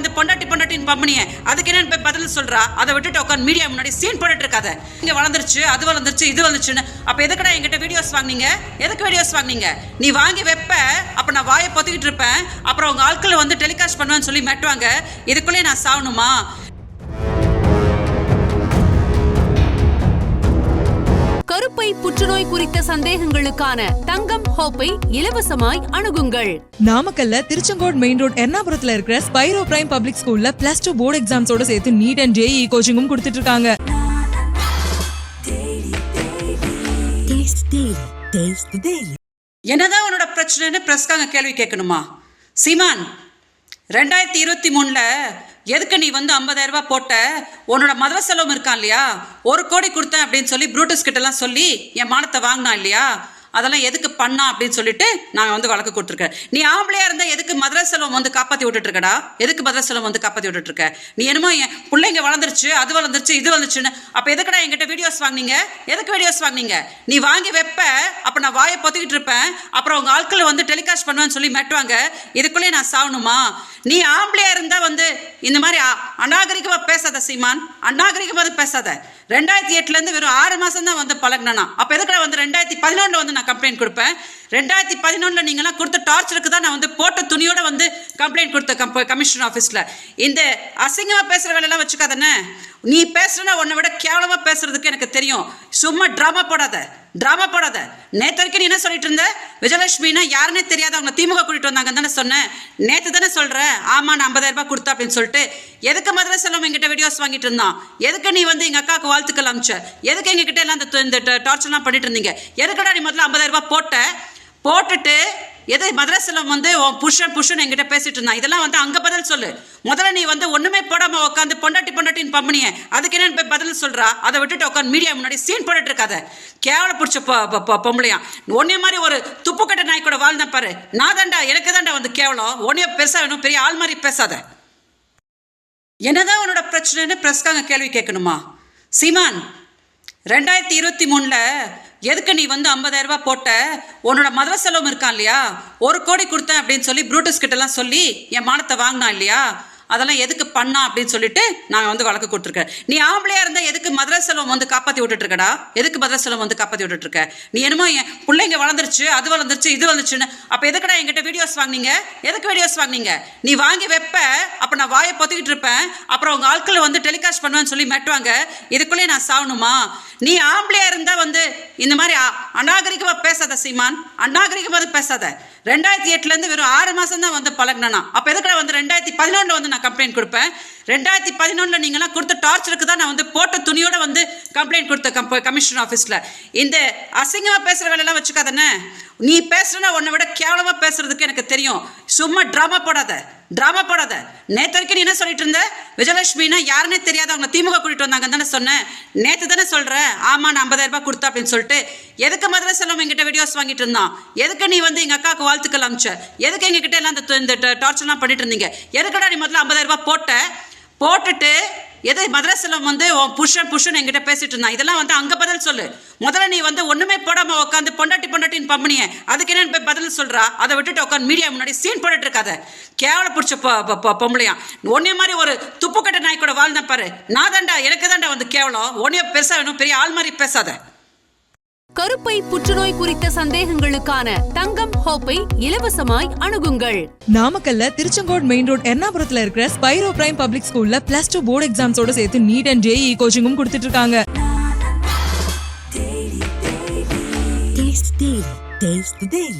உட்காந்து பொண்டாட்டி பொண்டாட்டின்னு பம்பனிய அதுக்கு என்னன்னு போய் பதில் சொல்றா? அதை விட்டுட்டு உட்காந்து மீடியா முன்னாடி சீன் போட்டுட்டு இருக்காத. இங்க வளர்ந்துருச்சு அது வளர்ந்துருச்சு இது வந்துச்சுன்னு அப்ப எதுக்குடா என்கிட்ட வீடியோஸ் வாங்குனீங்க? எதுக்கு வீடியோஸ் வாங்குனீங்க? நீ வாங்கி வைப்ப அப்ப நான் வாயை பொத்திக்கிட்டு இருப்பேன். அப்புறம் உங்க ஆட்கள் வந்து டெலிகாஸ்ட் பண்ணுவேன்னு சொல்லி மெட்டுவாங்க இதுக்குள்ளேயே நான் சாகணுமா? கருப்பை புற்றுநோய் குறித்த சந்தேகங்களுக்கான தங்கம் ஹோப்பை இலவசமாய் அணுகுங்கள் நாமக்கல்ல திருச்செங்கோடு மெயின் ரோட் எர்ணாபுரத்துல இருக்கிற ஸ்பைரோ பிரைம் பப்ளிக் ஸ்கூல்ல பிளஸ் டூ போர்டு எக்ஸாம்ஸோட சேர்த்து நீட் அண்ட் ஜேஇ கோச்சிங்கும் கொடுத்துட்டு இருக்காங்க. என்னதான் உன்னோட பிரச்சனைன்னு பிரஸ்காங்க கேள்வி கேட்கணுமா சீமான் ரெண்டாயிரத்தி இருபத்தி மூணில் எதுக்கு நீ வந்து 50000 ரூபாய் போட்ட? உன்னோட மதுர செலவும் இருக்கான் இல்லையா? ஒரு கோடி கொடுத்தேன் அப்படின்னு சொல்லி ப்ரூட்டஸ் கிட்டலாம் சொல்லி என் மானத்தை வாங்கினான் இல்லையா? அதெல்லாம் எதுக்கு பண்ணா அப்படின்னு சொல்லிட்டு நாங்கள் வந்து வழக்கு கொடுத்துருக்கேன். நீ ஆம்பளையா இருந்தா எதுக்கு மதுரை செல்வம் வந்து காப்பாற்றி விட்டுட்டு இருக்கடா எதுக்கு மதுரை செல்வம் வந்து காப்பாற்றி விட்டுட்டு இருக்க நீ என்னமோ என் பிள்ளைங்க வளர்ந்துருச்சு அது வளர்ந்துருச்சு இது வந்துருச்சுன்னு அப்போ எதுக்குடா என்கிட்ட வீடியோஸ் வாங்குனீங்க? எதுக்கு வீடியோஸ் வாங்குனீங்க? நீ வாங்கி வைப்ப அப்போ நான் வாயை பொத்திக்கிட்டு இருப்பேன். அப்புறம் உங்க ஆட்கள் வந்து டெலிகாஸ்ட் பண்ணுவேன்னு சொல்லி மெட்டுவாங்க இதுக்குள்ளேயே நான் சாகணுமா? நீ ஆம்பளையா இருந்தா வந்து இந்த மாதிரி அ- அநாகரிகமா பேசாத சீமான். அநாகரிகமா பேசாத. ரெண்டாயிரத்தி எட்டுல இருந்து வெறும் ஆறு மாசம் தான் வந்து பழகினா அப்ப எதுக்கு வந்து ரெண்டாயிரத்தி பதினொன்றுல வந்து நான் கம்ப்ளைண்ட் கொடுப்பேன்? ரெண்டாயிரத்தி பதினொன்றில் நீங்களாம் கொடுத்த டார்ச்சருக்கு தான் நான் வந்து போட்ட துணியோட வந்து கம்ப்ளைண்ட் கொடுத்த கம்ப கமிஷன் ஆஃபீஸில் இந்த அசிங்கமாக பேசுகிற வேலையெல்லாம் வச்சுக்காதானே நீ பேசுறனா உன்னை விட கேவலமாக பேசுறதுக்கு எனக்கு தெரியும். சும்மா ட்ராமா போடாத. ட்ராமா போடாத. நேற்று வரைக்கும் நீ என்ன சொல்லிட்டு இருந்த? விஜயலட்சுமினா யாருன்னே தெரியாத அவங்க திமுக கூட்டிட்டு வந்தாங்க தானே சொன்னேன். நேற்று தானே சொல்கிறேன் ஆமாம் நான் 50000 ரூபாய் கொடுத்தா அப்படின்னு சொல்லிட்டு. எதுக்கு மதுரை செல்வம் எங்கிட்ட வீடியோஸ் வாங்கிட்டு இருந்தான்? எதுக்கு நீ வந்து எங்கள் அக்காவுக்கு வாழ்த்துக்கள் அமிச்ச எதுக்கு எங்ககிட்ட எல்லாம் இந்த இந்த டார்ச்சர்லாம் பண்ணிட்டு இருந்தீங்க? எதுக்கடா நீ முதல்ல 50000 ரூபாய் போட்ட? போட்டுட்டு எது மதரசில் வந்து உன் புருஷன் புருஷன் என்கிட்ட பேசிட்டு இருந்தான். இதெல்லாம் வந்து அங்கே பதில் சொல்லு. முதல்ல நீ வந்து ஒன்றுமே போடாமல் உட்காந்து பொண்டாட்டி பொண்டாட்டின்னு பம்பனிய. அதுக்கு என்ன போய் பதில் சொல்கிறா அதை விட்டுட்டு உட்காந்து மீடியா முன்னாடி சீன் போட்டுட்டு இருக்காத. கேவல பிடிச்ச பொம்பளையா. ஒன்னே மாதிரி ஒரு துப்புக்கட்ட நாய் கூட வாழ்ந்தேன் பாரு. நான் தாண்டா எனக்கு தாண்டா வந்து கேவலம். ஒன்னே பெருசாக வேணும் பெரிய ஆள் மாதிரி பேசாத. என்னதான் உன்னோட பிரச்சனைன்னு பிரஸ்காங்க கேள்வி கேட்கணுமா? சீமான் ரெண்டாயிரத்தி இருபத்தி மூணில் எதுக்கு நீ வந்து 50000 ரூபாய் போட்ட? உன்னோட மதுர செலவும் இருக்கான் இல்லையா? ஒரு கோடி கொடுத்தேன் அப்படின்னு சொல்லி ப்ரூட்டஸ் கிட்டலாம் சொல்லி என் மானத்தை வாங்கினான் இல்லையா? அதெல்லாம் எதுக்கு பண்ணா அப்படின்னு சொல்லிட்டு நாங்கள் வந்து வழக்கு கொடுத்துருக்கேன். நீ ஆம்பளையா இருந்தா எதுக்கு மதுரை செல்வம் வந்து காப்பாற்றி விட்டுட்டு இருக்கடா எதுக்கு மதுரை செல்வம் வந்து காப்பாற்றி விட்டுட்டு இருக்க நீ என்னமோ என் பிள்ளைங்க வளர்ந்துருச்சு அது வளர்ந்துருச்சு இது வந்துச்சுன்னு அப்போ எதுக்குடா என்கிட்ட வீடியோஸ் வாங்கினீங்க? எதுக்கு வீடியோஸ் வாங்கினீங்க? நீ வாங்கி வைப்ப அப்போ நான் வாயை பொத்திக்கிட்டு இருப்பேன். அப்புறம் உங்க ஆட்களை வந்து டெலிகாஸ்ட் பண்ணுவேன்னு சொல்லி மெட்டுவாங்க இதுக்குள்ளேயே நான் சாகணுமா? நீ ஆம்பளையா இருந்தா வந்து இந்த மாதிரி அ- பேசாத சீமான் அநாகரிகமாக பேசாத. ரெண்டாயிரத்தி எட்டுல இருந்து வெறும் ஆறு மாசம் தான் வந்து பழகினா அப்ப எதுக்கட வந்து ரெண்டாயிரத்தி பதினொன்றுல வந்து நான் கம்ப்ளைண்ட் கொடுப்பேன்? ரெண்டாயிரத்தி பதினொன்றில் நீங்களாம் கொடுத்த டார்ச்சருக்கு தான் நான் வந்து போட்ட துணியோட வந்து கம்ப்ளைண்ட் கொடுத்த கம்ப கமிஷன் ஆஃபீஸில் இந்த அசிங்கமாக பேசுகிற வேலையெல்லாம் வச்சுக்காதானே நீ பேசுறனா உன்னை விட கேவலமாக பேசுறதுக்கு எனக்கு தெரியும். சும்மா ட்ராமா போடாத. ட்ராமா போடாத. நேற்று வரைக்கும் நீ என்ன சொல்லிட்டு இருந்த? விஜயலட்சுமினா யாருன்னே தெரியாத அவங்க திமுக கூட்டிட்டு வந்தாங்க தானே சொன்னேன். நேற்று தானே சொல்கிறேன் ஆமா நான் 50000 ரூபாய் கொடுத்தா அப்படின்னு சொல்லிட்டு. எதுக்கு மதுரை செல்வம் எங்கிட்ட வீடியோஸ் வாங்கிட்டு இருந்தான்? எதுக்கு நீ வந்து எங்கள் அக்காவுக்கு வாழ்த்துக்கள் அமிச்ச எதுக்கு எங்ககிட்ட எல்லாம் இந்த டார்ச்சர்லாம் பண்ணிட்டு இருந்தீங்க எதுக்கடா நீ முதல்ல 50000 ரூபாய் போட்ட? போட்டுட்டு எது மதுரை வந்து புஷன் புருஷன் புருஷன் என்கிட்ட பேசிட்டு இருந்தான். இதெல்லாம் வந்து அங்கே பதில் சொல்லு. முதல்ல நீ வந்து ஒன்றுமே போடாமல் உட்காந்து பொண்டாட்டி பொண்டாட்டின்னு பம்பனிய. அதுக்கு என்னன்னு போய் பதில் சொல்கிறா அதை விட்டுட்டு உட்காந்து மீடியா முன்னாடி சீன் போட்டுட்டு இருக்காத. கேவல பிடிச்ச பொம்பளையா ஒன்னே மாதிரி ஒரு துப்புக்கட்ட நாய் கூட வாழ்ந்தேன் பாரு. நான் தாண்டா எனக்கு தாண்டா வந்து கேவலம். ஒன்னே பெருசாக வேணும். பெரிய ஆள் மாதிரி பேசாத. கருப்பை புற்றுநோய் குறித்த சந்தேகங்களுக்கான தங்கம் ஹோப்பை இலவசமாய் அணுகுங்கள் நாமக்கல்ல திருச்செங்கோடு மெயின் ரோட் எர்ணாபுரத்துல இருக்கிற ஸ்பைரோ பிரைம் பப்ளிக் ஸ்கூல்ல பிளஸ் டூ போர்டு எக்ஸாம்ஸோட சேர்த்து நீட் அண்ட் ஜேஇ கோச்சிங்கும் கொடுத்துட்டு இருக்காங்க Taste Daily. Taste the Daily.